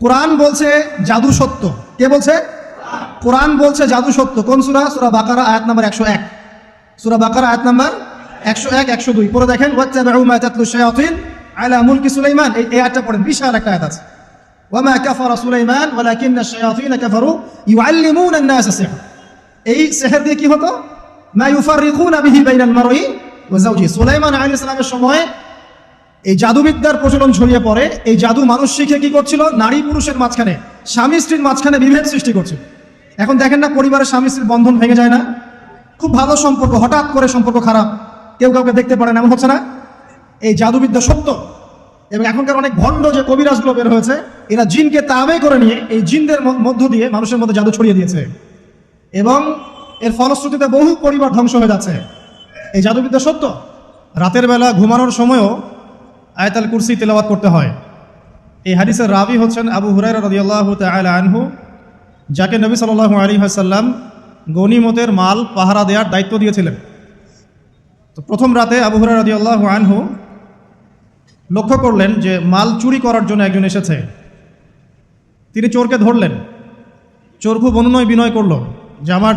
কোরআন বলছে জাদু সত্য। কে বলছে? কোরআন বলছে জাদু সত্য। কোন সুরা? সুরা বাকারা, আয়াত নাম্বার একশো এক। সুরা বাকারা, আয়াত নাম্বার একশো এক, একশো দুই। পরে দেখেন আলা মুলকি সুলাইমান। এই আয়াতটা পড়েন, বিশাল একটা আয়াত আছে। ওয়ামা কাফারা সুলাইমান, ওয়ালাকিন্না শায়াতিন কাফারু ইউআল্লিমুনা আন-নাস সিহর। এই সেহের দিয়ে কি হতো? মা ইউফাররিকুনা বিহি বাইনাল মারই ওয়া যাওজি। সুলাইমান আলাইহিস সালামের সময় এই জাদুবিদ্যার প্রচলন ছড়িয়ে পড়ে। এই জাদু মানুষ শিখে কি করছিল? নারী পুরুষের মাঝখানে, স্বামী স্ত্রীর মাঝখানে বিভেদ সৃষ্টি করছিল। এখন দেখেন না পরিবারের স্বামী স্ত্রীর বন্ধন ভেঙে যায় না? খুব ভালো সম্পর্ক, হঠাৎ করে সম্পর্ক খারাপ। কেউ কাউকে দেখতে পারে না, এমন হচ্ছে না? এই জাদুবিদ্যা সত্য। এবং এখনকার অনেক ভণ্ড যে কবিরাজগুলো বের হয়েছে, এরা জিনকে তাবে করে নিয়ে এই জিনদের মধ্য দিয়ে মানুষের মধ্যে জাদু ছড়িয়ে দিয়েছে। এবং এর ফলশ্রুতিতে বহু পরিবার ধ্বংস হয়ে যাচ্ছে। এই জাদুবিদ্যা সত্য। রাতের বেলা ঘুমানোর সময়ও আয়তাল কুরসি তেলাওয়াত করতে হয়। এই হাদিসের রাবি হচ্ছেন আবু হুরাইরা রাদিয়াল্লাহু তাআলা আনহু, যাকে নবী সাল্লাল্লাহু আলাইহি ওয়াসাল্লাম গনিমতের মাল, পাহারা দেওয়ার দায়িত্ব দিয়েছিলেন। তো প্রথম রাতে আবু হুরাইরা রাদিয়াল্লাহু আনহু লক্ষ্য করলেন যে মাল চুরি করার জন্য একজন এসেছে। তিনি চোরকে ধরলেন। চোর খুব অনুনয় বিনয় করল যে, আমার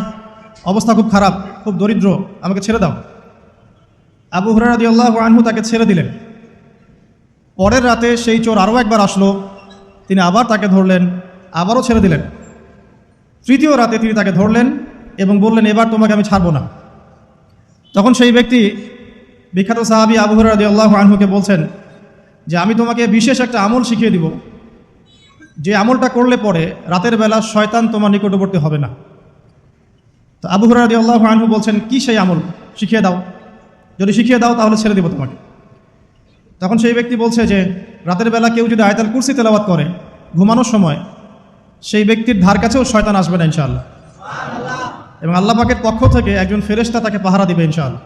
অবস্থা খুব খারাপ, খুব দরিদ্র, আমাকে ছেড়ে দাও। আবু হুরারদি আল্লাহ আনহু তাকে ছেড়ে দিলেন। পরের রাতে সেই চোর আরও একবার আসলো। তিনি আবার তাকে ধরলেন, আবারও ছেড়ে দিলেন। তৃতীয় রাতে তিনি তাকে ধরলেন এবং বললেন, এবার তোমাকে আমি ছাড়বো না। তখন সেই ব্যক্তি বিখ্যাত সাহাবি আবু হুরারদি আল্লাহ আনহুকে বলছেন যে, আমি তোমাকে বিশেষ একটা আমল শিখিয়ে দিব। যে আমলটা করলে পরে রাতের বেলা শয়তান তোমার নিকটবর্তী হবে না। তো আবু হুরারদি আল্লাহ আনহু বলছেন, কি সেই আমল? শিখিয়ে দাও। যদি শিখিয়ে দাও তাহলে ছেড়ে দেবো তোমাকে। তখন সেই ব্যক্তি বলছে যে রাতের বেলা কেউ যদি আয়তাল কুরসি তেলাওয়াত করে ঘুমানোর সময় সেই ব্যক্তির ধার কাছেও শয়তান আসবে না ইনশাআল্লাহ। এবং আল্লাহ পাকের পক্ষ থেকে একজন ফেরেশতা তাকে পাহারা দিবে ইনশাআল্লাহ।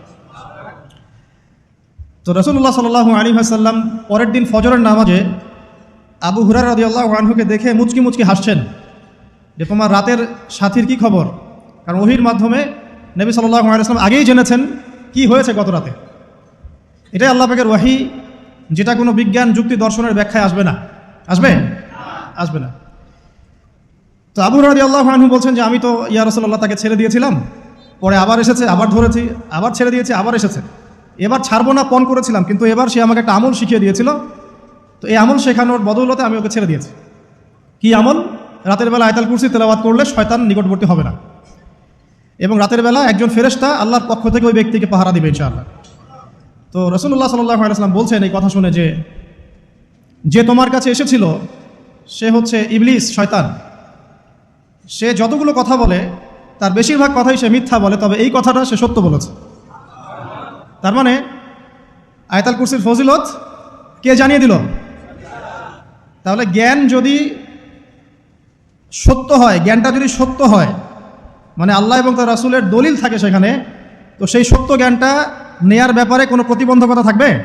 তো রসুল্লাহ সাল্লাহ আলী হাসাল্লাম পরের দিন ফজরের নামাজে আবু হুরার রদি আল্লাহ আনহুকে দেখে মুচকি মুচকি হাসছেন। যে তোমার রাতের সাথীর কি খবর? কারণ ওহির মাধ্যমে নবী সাল্লাহ আলাইসলাম আগেই জেনেছেন কি হয়েছে গত রাতে। এটাই আল্লাহ পাকের ওয়াহি যেটা কোনো বিজ্ঞান যুক্তি দর্শনের ব্যাখ্যায় আসবে না। আসবে? আসবে না। তো আবু রাদি আল্লাহ আনহু বলছেন যে, আমি তো ইয়া রসল্লাহ তাকে ছেড়ে দিয়েছিলাম, পরে আবার এসেছে, আবার ধরেছি, আবার ছেড়ে দিয়েছি, আবার এসেছে। এবার ছাড়বো না, পণ করেছিলাম, কিন্তু এবার সে আমাকে একটা আমল শিখিয়ে দিয়েছিল। তো এই আমল শেখানোর বদৌলতে আমি ওকে ছেড়ে দিয়েছি। কি আমল? রাতের বেলা আয়তাল কুরসি তেলাবাদ করলে শয়তান নিকটবর্তী হবে না। এবং রাতের বেলা একজন ফেরেশতা আল্লাহর পক্ষ থেকে ওই ব্যক্তিকে পাহারা দিবে, ইনশাআল্লাহ। তো রসুল্লাহ সাল্লাহ আলাইসলাম বলছেন এই কথা শুনে যে যে তোমার কাছে এসেছিল, সে হচ্ছে ইবলিস, শয়তান। সে যতগুলো কথা বলে, তার বেশিরভাগ কথাই সে মিথ্যা বলে, তবে এই কথাটা সে সত্য বলেছে। তার মানে আয়তাল কুরসির ফজিলত কে জানিয়ে দিল? তাহলে জ্ঞান যদি সত্য হয়, জ্ঞানটা যদি সত্য হয় মানে আল্লাহ এবং তার রাসুলের দলিল থাকে সেখানে, তো সেই সত্য জ্ঞানটা নেয়ার ব্যাপারে কোনো প্রতিবন্ধকতা থাকবে?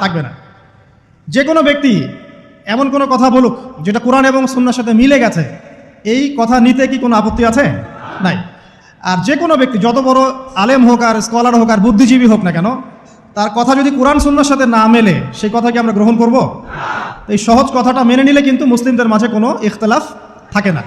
থাকবে না। যে কোনো ব্যক্তি এমন কোনো কথা বলুক, যেটা কোরআন এবং সুন্নার সাথে মিলে গেছে, এই কথা নিতে কি কোনো আপত্তি আছে? নাই। আর যে কোনো ব্যক্তি, যত বড় আলেম হোক আর স্কলার হোক আর বুদ্ধিজীবী হোক না কেন, তার কথা যদি কোরআন সুন্নার সাথে না মেলে, সেই কথা কি আমরা গ্রহণ করব? এই সহজ কথাটা মেনে নিলে কিন্তু মুসলিমদের মাঝে কোনো ইখতলাফ থাকে না।